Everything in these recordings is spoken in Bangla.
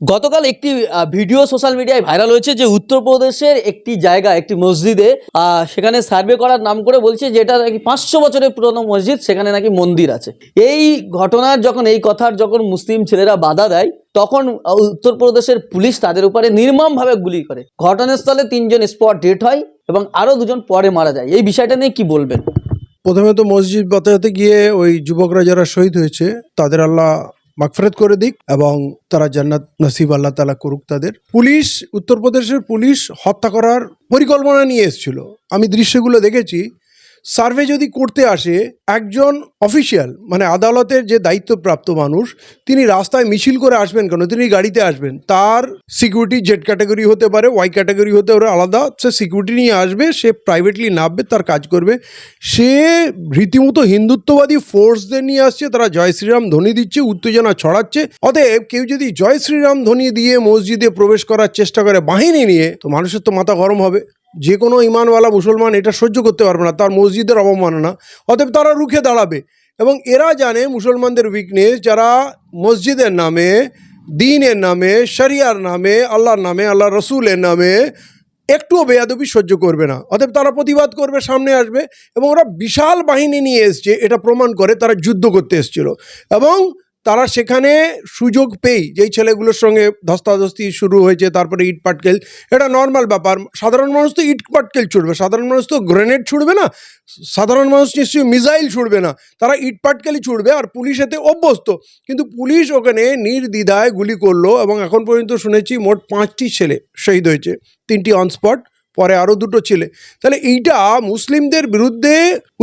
গতকাল একটি ভিডিও সোশ্যাল মিডিয়ায় ভাইরাল হয়েছে যে উত্তরপ্রদেশের একটি জায়গা, একটি মসজিদে সেখানে সার্ভে করার নাম করে বলছে যে এটা নাকি পাঁচশো বছরের পুরনো মসজিদ, সেখানে নাকি মন্দির আছে। এই ঘটনার যখন, এই কথার যখন মুসলিম ছেলেরা বাধা দেয়, তখন উত্তরপ্রদেশের পুলিশ তাদের উপরে নির্মমভাবে গুলি করে। ঘটনাস্থলে তিনজন স্পট ডেট হয় এবং আরও দুজন পরে মারা যায়। এই বিষয়টা নিয়ে কি বলবেন? প্রথমে তো মসজিদ বাতাতে গিয়ে ওই যুবকরা যারা শহীদ হয়েছে, তাদের আল্লাহ মাগফিরাত করে দিক এবং তারা জান্নাত নসিব আল্লাহ তালা করুক তাদের। পুলিশ, উত্তরপ্রদেশের পুলিশ হত্যা করার পরিকল্পনা নিয়ে এসেছিল। আমি দৃশ্যগুলো দেখেছি সার্ভে যদি করতে আসে, একজন অফিসিয়াল মানে আদালতের যে দায়িত্বপ্রাপ্ত মানুষ, তিনি রাস্তায় মিছিল করে আসবেন কেন? তিনি গাড়িতে আসবেন। তার সিকিউরিটি জেড ক্যাটাগরি হতে পারে ওয়াই ক্যাটাগরি হতে পারে, আলাদা। সে সিকিউরিটি নিয়ে আসবে, সে প্রাইভেটলি নামবে, তার কাজ করবে। সে রীতিমতো হিন্দুত্ববাদী ফোর্সদের নিয়ে আসছে, তারা জয় শ্রীরাম ধ্বনি দিচ্ছে, উত্তেজনা ছড়াচ্ছে। অতএব কেউ যদি জয় শ্রীরাম ধ্বনি দিয়ে মসজিদে প্রবেশ করার চেষ্টা করে বাহিনী নিয়ে, তো মানুষের তো মাথা গরম হবে। যে কোনো ইমানওয়ালা মুসলমান এটা সহ্য করতে পারবে না, তার মসজিদের অবমাননা। অতএব তারা রুখে দাঁড়াবে এবং এরা জানে মুসলমানদের উইকনেস যারা মসজিদের নামে, দিনের নামে, শরিয়ার নামে, আল্লাহর নামে আল্লাহ রসুলের নামে একটুও বেয়াদবি সহ্য করবে না। অতএব তারা প্রতিবাদ করবে, সামনে আসবে এবং ওরা বিশাল বাহিনী নিয়ে এসছে, এটা প্রমাণ করে তারা যুদ্ধ করতে এসেছিল। এবং তারা সেখানে সুযোগ পেয়েই যেই ছেলেগুলোর সঙ্গে ধস্তাধস্তি শুরু হয়েছে, তারপরে ইট পাটকেল এটা নর্মাল ব্যাপার। সাধারণ মানুষ তো ইট পাটকেল ছুটবে সাধারণ মানুষ তো গ্রেনেড ছুটবে না, সাধারণ মানুষ নিশ্চয়ই মিসাইল ছুটবে না, তারা ইট পাটকেলই ছুটবে আর পুলিশ এতে অভ্যস্ত। কিন্তু পুলিশ ওখানে নির্দ্বিধায় গুলি করল এবং এখন পর্যন্ত শুনেছি মোট পাঁচটি ছেলে শহীদ হয়েছে, তিনটি অনস্পট পরে আরও দুটো ছেলে। তাহলে এইটা মুসলিমদের বিরুদ্ধে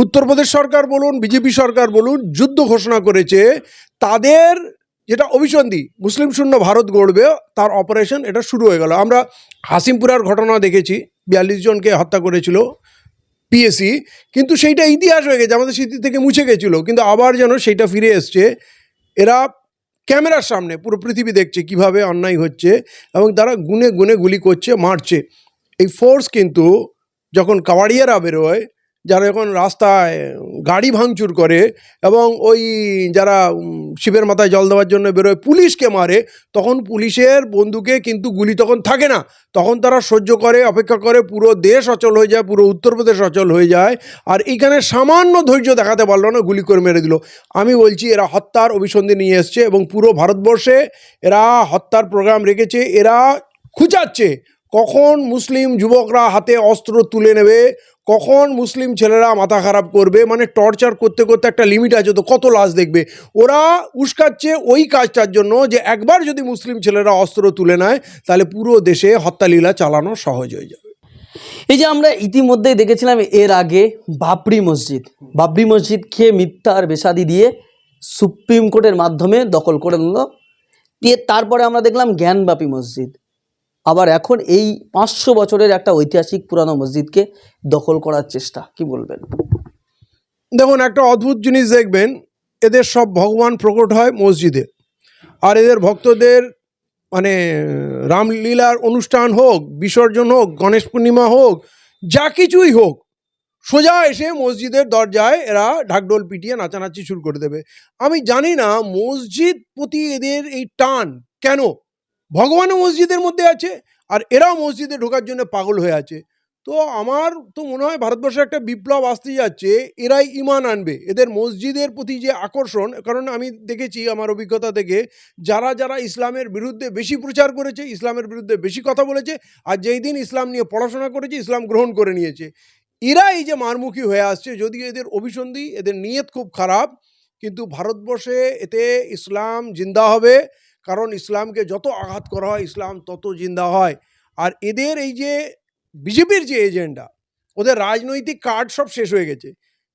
উত্তরপ্রদেশ সরকার বলুন, বিজেপি সরকার বলুন, যুদ্ধ ঘোষণা করেছে। তাদের যেটা অভিসন্ধি, মুসলিম শূন্য ভারত গড়বে, তার অপারেশন এটা শুরু হয়ে গেল। আমরা হাসিমপুরার ঘটনা দেখেছি, বিয়াল্লিশ জনকে হত্যা করেছিল পিএসসি কিন্তু সেইটা ইতিহাস হয়ে গেছে, আমাদের স্মৃতি থেকে মুছে গেছিল, কিন্তু আবার যেন সেইটা ফিরে এসছে। এরা ক্যামেরার সামনে পুরো পৃথিবী দেখছে কীভাবে অন্যায় হচ্ছে এবং তারা গুনে গুনে গুলি করছে, মারছে। এই ফোর্স কিন্তু যখন কাওয়াড়িয়ারা বেরোয়, যারা যখন রাস্তায় গাড়ি ভাঙচুর করে এবং ওই যারা শিবের মাথায় জল দেওয়ার জন্য বেরোয়, পুলিশকে মারে, তখন পুলিশের বন্দুকে কিন্তু গুলি তখন থাকে না। তখন তারা সহ্য করে, অপেক্ষা করে, পুরো দেশ অচল হয়ে যায়, পুরো উত্তরপ্রদেশ অচল হয়ে যায়। আর এইখানে সামান্য ধৈর্য দেখাতে পারল না, গুলি করে মেরে দিল। আমি বলছি, এরা হত্যার অভিসন্ধি নিয়ে এসছে এবং পুরো ভারতবর্ষে এরা হত্যার প্রোগ্রাম রেখেছে, এরা খুঁজাচ্ছে কখন মুসলিম যুবকরা হাতে অস্ত্র তুলে নেবে, কখন মুসলিম ছেলেরা মাথা খারাপ করবে মানে টর্চার করতে করতে একটা লিমিট আছে, তো কত লাশ দেখবে? ওরা উস্কাচ্ছে ওই কাজটার জন্য যে একবার যদি মুসলিম ছেলেরা অস্ত্র তুলে নেয়, তাহলে পুরো দেশে হত্যালীলা চালানো সহজ হয়ে যাবে। এই যে আমরা ইতিমধ্যেই দেখেছিলাম এর আগে বাবরি মসজিদ। বাবরি মসজিদকে মিথ্যার বেসাদি দিয়ে সুপ্রিম কোর্টের মাধ্যমে দখল করে নিল। দিয়ে তারপরে আমরা দেখলাম জ্ঞানবাপী মসজিদ। আবার এখন এই পাঁচশো বছরের একটা ঐতিহাসিক পুরানো মসজিদকে দখল করার চেষ্টা, কি বলবেন? দেখুন, একটা অদ্ভুত জিনিস দেখবেন, এদের সব ভগবান প্রকট হয় মসজিদে। আর এদের ভক্তদের মানে রামলীলার অনুষ্ঠান হোক, বিসর্জন হোক, গণেশ পূর্ণিমা হোক, যা কিছুই হোক, সোজা এসে মসজিদের দরজায় এরা ঢাকঢোল পিটিয়ে নাচানাচি শুরু করে দেবে। আমি জানি না মসজিদ প্রতি এদের এই টান কেন? ভগবানও মসজিদের মধ্যে আছে আর এরাও মসজিদে ঢোকার জন্য পাগল হয়ে আছে। তো আমার তো মনে হয় ভারতবর্ষে একটা বিপ্লব আসতে যাচ্ছে, এরাই ইমান আনবে। এদের মসজিদের প্রতি যে আকর্ষণ, কারণ আমি দেখেছি আমার অভিজ্ঞতা থেকে, যারা যারা ইসলামের বিরুদ্ধে বেশি প্রচার করেছে, ইসলামের বিরুদ্ধে বেশি কথা বলেছে, আর যেই দিন ইসলাম নিয়ে পড়াশোনা করেছে, ইসলাম গ্রহণ করে নিয়েছে। এরা এই যে মারমুখী হয়ে আসছে, যদিও এদের অভিসন্ধি, এদের নিয়ত খুব খারাপ, কিন্তু ভারতবর্ষে এতে ইসলাম জিন্দা হবে। কারণ ইসলামকে যত আঘাত করা হয় ইসলাম তত জিন্দা হয় আর এদের এই যে বিজেপির যে এজেন্ডা ওদের রাজনৈতিক কার্ড সব শেষ হয়ে গেছে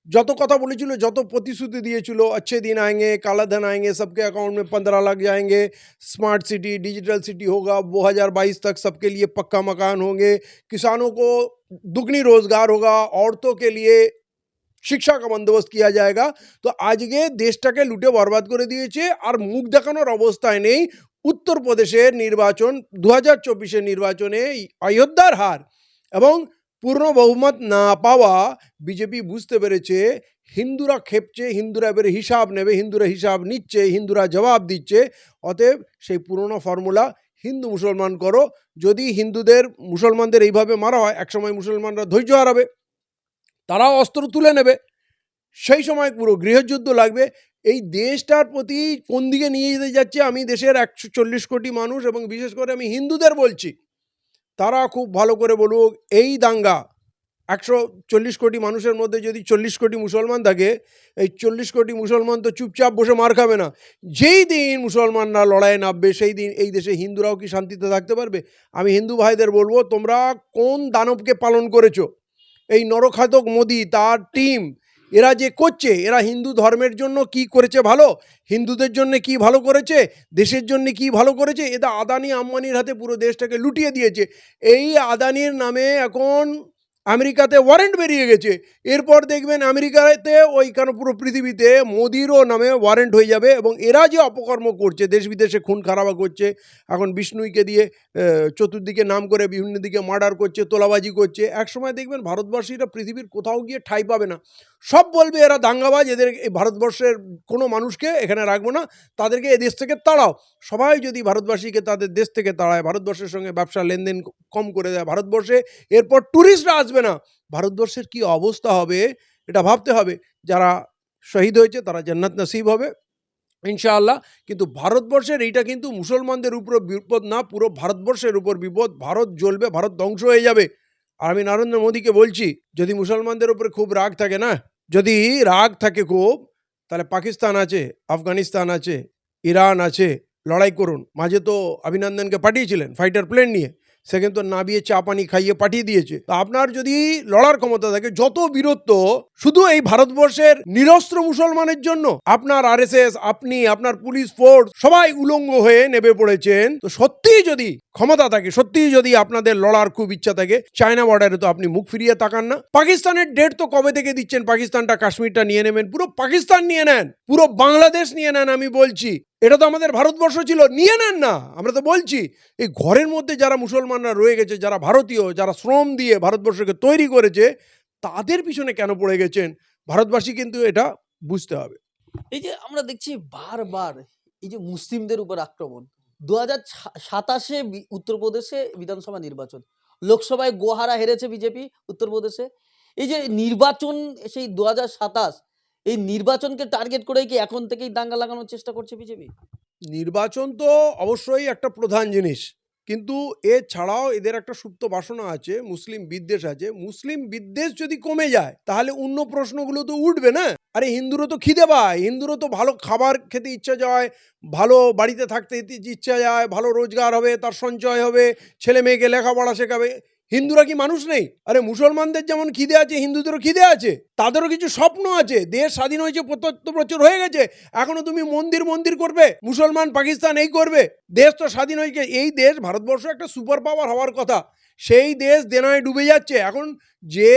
যত কথা বলেছিল যত প্রতিশ্রুতি দিয়েছিল अच्छे दिन आएंगे काला धन आएंगे सबके अकाउंट में पंद्रह लाख जाएंगे स्मार्ट सिटी डिजिटल सिटी होगा वो हज़ार बाईस तक सबके लिए पक्का मकान होंगे किसानों को दुगनी रोजगार होगा औरतों के लिए শিক্ষা का বন্দোবস্ত किया जाएगा তো আজকে দেশটাকে লুটে বরবাদ করে দিয়েছে আর মুখ দেখানোর অবস্থায় নেই উত্তরপ্রদেশের নির্বাচন দু হাজার চব্বিশের নির্বাচনে অযোধ্যার হার এবং পূর্ণ বহুমত না পাওয়া বিজেপি বুঝতে পেরেছে হিন্দুরা খেপছে হিন্দুরা এবারে হিসাব নেবে হিন্দুরা হিসাব নিচ্ছে হিন্দুরা জবাব দিচ্ছে অতএব সেই পুরনো ফর্মুলা হিন্দু মুসলমান করো যদি হিন্দুদের মুসলমানদের এইভাবে মারা হয় একসময় মুসলমানরা ধৈর্য হারাবে তারাও অস্ত্র তুলে নেবে। সেই সময় পুরো গৃহযুদ্ধ লাগবে। এই দেশটার প্রতি কোন দিকে নিয়ে যেতে যাচ্ছে, আমি দেশের একশো চল্লিশ কোটি মানুষ এবং বিশেষ করে আমি হিন্দুদের বলছি, তারা খুব ভালো করে বলুক, এই দাঙ্গা, একশো চল্লিশ কোটি মানুষের মধ্যে যদি চল্লিশ কোটি মুসলমান থাকে, এই চল্লিশ কোটি মুসলমান তো চুপচাপ বসে মার খাবে না। যেই দিন মুসলমানরা লড়াইয়ে নামবে, সেই দিন এই দেশে হিন্দুরাও কি শান্তিতে থাকতে পারবে? আমি হিন্দু ভাইদের বলব, তোমরা কোন দানবকে পালন করেছ? এই নরখাতক মোদি, তার টিম এরা যে করছে, এরা হিন্দু ধর্মের জন্য কি করেছে ভালো? হিন্দুদের জন্য কি ভালো করেছে? দেশের জন্য কি ভালো করেছে? এটা আদানি, আম্বানির হাতে পুরো দেশটাকে লুটিয়ে দিয়েছে। এই আদানির নামে এখন আমেরিকাতে ওয়ারেন্ট বেরিয়ে গেছে। এরপর দেখবেন আমেরিকাতে ওইখানে পুরো পৃথিবীতে মোদিরও নামে ওয়ারেন্ট হয়ে যাবে এবং এরা যে অপকর্ম করছে, দেশ বিদেশে খুন খারাপা করছে, এখন বিষ্ণুইকে দিয়ে চতুর্দিকে নাম করে বিভিন্ন দিকে মার্ডার করছে, তোলাবাজি করছে, একসময় দেখবেন ভারতবাসীরা পৃথিবীর কোথাও গিয়ে ঠাঁই পাবে না। সব বলবে এরা দাঙ্গাবাজ, এদের ভারতবর্ষের কোনো মানুষকে এখানে রাখব না, তাদেরকে এ দেশ থেকে তাড়াও। সবাই যদি ভারতবাসীকে তাদের দেশ থেকে তাড়ায়, ভারতবর্ষের সঙ্গে ব্যবসা লেনদেন কম করে দেয়, ভারতবর্ষে এরপর ট্যুরিস্টরা আসবে। না। ভারতবর্ষের কি অবস্থা হবে এটা ভাবতে হবে। যারা শহীদ হয়েছে তারা জান্নাত নসিব হবে, ইনশাআল্লাহ। কিন্তু ভারতবর্ষের এইটা কিন্তু মুসলমানদের উপর বিপদ না, পুরো ভারতবর্ষের উপর বিপদ। ভারত জ্বলবে, ভারত ধ্বংস হয়ে যাবে। আর আমি নরেন্দ্র মোদীকে বলছি, যদি মুসলমানদের উপরে খুব রাগ থাকে না, যদি রাগ থাকে খুব, তাহলে পাকিস্তান আছে, আফগানিস্তান আছে, ইরান আছে, লড়াই করুন। মাঝে তো অভিনন্দনকে পাঠিয়েছিলেন ফাইটার প্লেন নিয়ে। সে কিন্তু নাবিয়ে চা পানি খাইয়ে পাঠিয়ে দিয়েছে। আপনার যদি লড়ার ক্ষমতা থাকে, যত বীরত্ব, শুধু এই ভারতবর্ষের নিরস্ত্র মুসলমানের জন্য, আপনার আর আপনি, আপনার পুলিশ ফোর্স, সবাই উলঙ্গ হয়ে নেবে পড়েছেন। তো সত্যিই যদি ক্ষমতা থাকে। সত্যিই যদি আপনাদের লড়ার খুব ইচ্ছা থাকে, চায়না বর্ডারে তো আপনি মুখ ফিরিয়ে তাকান না। পাকিস্তানের ডেট তো কবে থেকে দিচ্ছেন? পাকিস্তানটা কাশ্মীরটা নিয়ে নেবেন। পুরো পাকিস্তান নিয়ে নেন। পুরো বাংলাদেশ নিয়ে নেন, আমি বলছি। এটা তো আমাদের ভারতবর্ষ ছিল। নিয়ে নেন না। আমরা তো বলছি, এই ঘরের মধ্যে যারা মুসলমানরা রয়ে গেছে, যারা ভারতীয়, যারা শ্রম দিয়ে ভারতবর্ষকে তৈরি করেছে, তাদের পিছনে কেন পড়ে গেছেন? ভারতবাসী কিন্তু এটা বুঝতে হবে। এই যে আমরা দেখছি বারবার এই যে মুসলিমদের উপর আক্রমণ। দু হাজার সাতাশে উত্তরপ্রদেশে বিধানসভা নির্বাচন। লোকসভায় গোহারা হেরেছে বিজেপি, উত্তরপ্রদেশে। এই যে নির্বাচন, সেই দু হাজার সাতাশ, এই নির্বাচনকে টার্গেট করে কি এখন থেকেই দাঙ্গা লাগানোর চেষ্টা করছে বিজেপি? নির্বাচন তো অবশ্যই একটা প্রধান জিনিস। কিন্তু এছাড়াও এদের একটা সুপ্ত বাসনা আছে, মুসলিম বিদ্বেষ আছে। মুসলিম বিদ্বেষ যদি কমে যায়, তাহলে অন্য প্রশ্নগুলো তো উঠবে না। আরে, হিন্দুরও তো খিদে পায়। হিন্দুরও তো ভালো খাবার খেতে ইচ্ছা যায়, ভালো বাড়িতে থাকতে ইচ্ছা যায়, ভালো রোজগার হবে, তার সঞ্চয় হবে, ছেলে মেয়েকে লেখাপড়া শেখাবে। হিন্দুরা কি মানুষ নেই? আরে মুসলমানদের যেমন খিদে আছে, হিন্দুদেরও খিদে আছে, তাদেরও কিছু স্বপ্ন আছে। দেশ স্বাধীন হয়েছে প্রত্যত্ত প্রচুর হয়ে গেছে। এখনও তুমি মন্দির মন্দির করবে, মুসলমান পাকিস্তান এই করবে। দেশ তো স্বাধীন হয়েছে এই দেশ ভারতবর্ষ একটা সুপার পাওয়ার হওয়ার কথা। সেই দেশ দেনায় ডুবে যাচ্ছে। এখন যে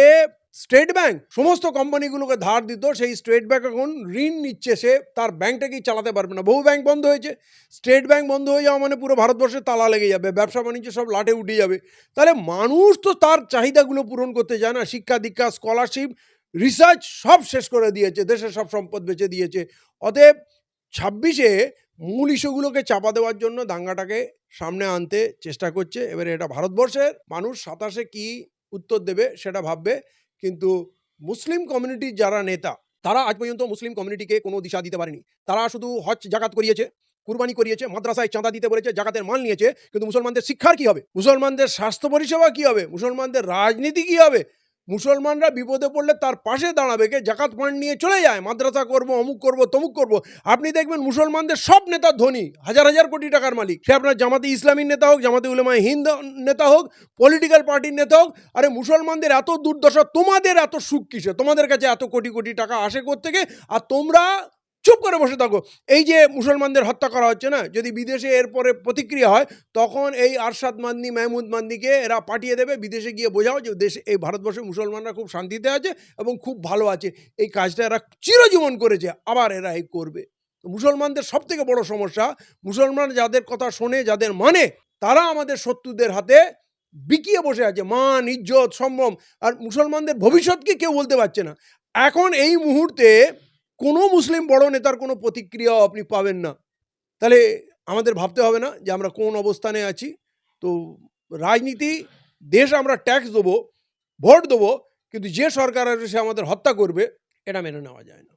স্টেট ব্যাংক সমস্ত কোম্পানিগুলোকে ধার দিত, সেই স্টেট ব্যাংক এখন ঋণ নিচ্ছে, সে তার ব্যাংকটাকেই চালাতে পারবে না? বহু ব্যাংক বন্ধ হয়েছে। স্টেট ব্যাংক বন্ধ হয়ে যাওয়া মানে পুরো ভারতবর্ষে তালা লেগে যাবে, ব্যবসা বাণিজ্য সব লাটে উঠে যাবে। তাহলে মানুষ তো তার চাহিদাগুলো পূরণ করতে যায় না। শিক্ষা দীক্ষা স্কলারশিপ রিসার্চ সব শেষ করে দিয়েছে, দেশের সব সম্পদ বেচে দিয়েছে। অতএব ছাব্বিশে মূল ইস্যুগুলোকে চাপা দেওয়ার জন্য দাঙ্গাটাকে সামনে আনতে চেষ্টা করছে। এবারে এটা ভারতবর্ষের মানুষ সাতাশে কি উত্তর দেবে সেটা ভাববে। কিন্তু মুসলিম কমিউনিটির যারা নেতা, তারা আজ পর্যন্ত মুসলিম কমিউনিটিকে কোনো দিশা দিতে পারেনি। তারা শুধু হজ জাকাত করিয়েছে, কুরবানি করিয়েছে, মাদ্রাসায় চাঁদা দিতে বলেছে, জাকাতের মাল নিয়েছে, কিন্তু মুসলমানদের শিক্ষার কী হবে? মুসলমানদের স্বাস্থ্য পরিষেবা কী হবে? মুসলমানদের রাজনীতি কী হবে? মুসলমানরা বিপদে পড়লে তার পাশে দাঁড়াবে। কে? জাকাত ফান্ড নিয়ে চলে যায়। মাদ্রাসা করব, অমুক করব, তমুক করব। আপনি দেখবেন মুসলমানদের সব নেতা ধনী, হাজার হাজার কোটি টাকার মালিক। সে আপনার জামাতে ইসলামীর নেতা হোক, জামাতে উলেমায় হিন্দ নেতা হোক পলিটিক্যাল পার্টির নেতা হোক। আরে মুসলমানদের এত দুর্দশা, তোমাদের এত সুখ কিসে? তোমাদের কাছে এত কোটি কোটি টাকা আসে থেকে আর তোমরা চুপ করে বসে থাকো। এই যে মুসলমানদের হত্যা করা হচ্ছে না, যদি বিদেশে এরপরে প্রতিক্রিয়া হয়, তখন এই আরশাদ মান্দি মেহমুদ মান্দিকে এরা পাঠিয়ে দেবে। বিদেশে গিয়ে বোঝাও যে দেশে, এই ভারতবর্ষে মুসলমানরা খুব শান্তিতে আছে এবং খুব ভালো আছে। এই কাজটা এরা চিরজীবন করেছে, আবার এরা এই করবে। মুসলমানদের সব থেকে বড় সমস্যা, মুসলমান যাদের কথা শোনে, যাদের মানে তারা আমাদের শত্রুদের হাতে বিকিয়ে বসে আছে। মান, ইজ্জত, সম্ভ্রম, আর মুসলমানদের ভবিষ্যৎকে কেউ বলতে পারছে না। এখন এই মুহূর্তে কোনো মুসলিম বড় নেতার কোনো প্রতিক্রিয়াও আপনি পাবেন না। তাহলে আমাদের ভাবতে হবে না যে আমরা কোন অবস্থানে আছি। তো রাজনীতি, দেশ আমরা ট্যাক্স দেবো, ভোট দেবো, কিন্তু যে সরকার আসবে সে আমাদের হত্যা করবে, এটা মেনে নেওয়া যায় না।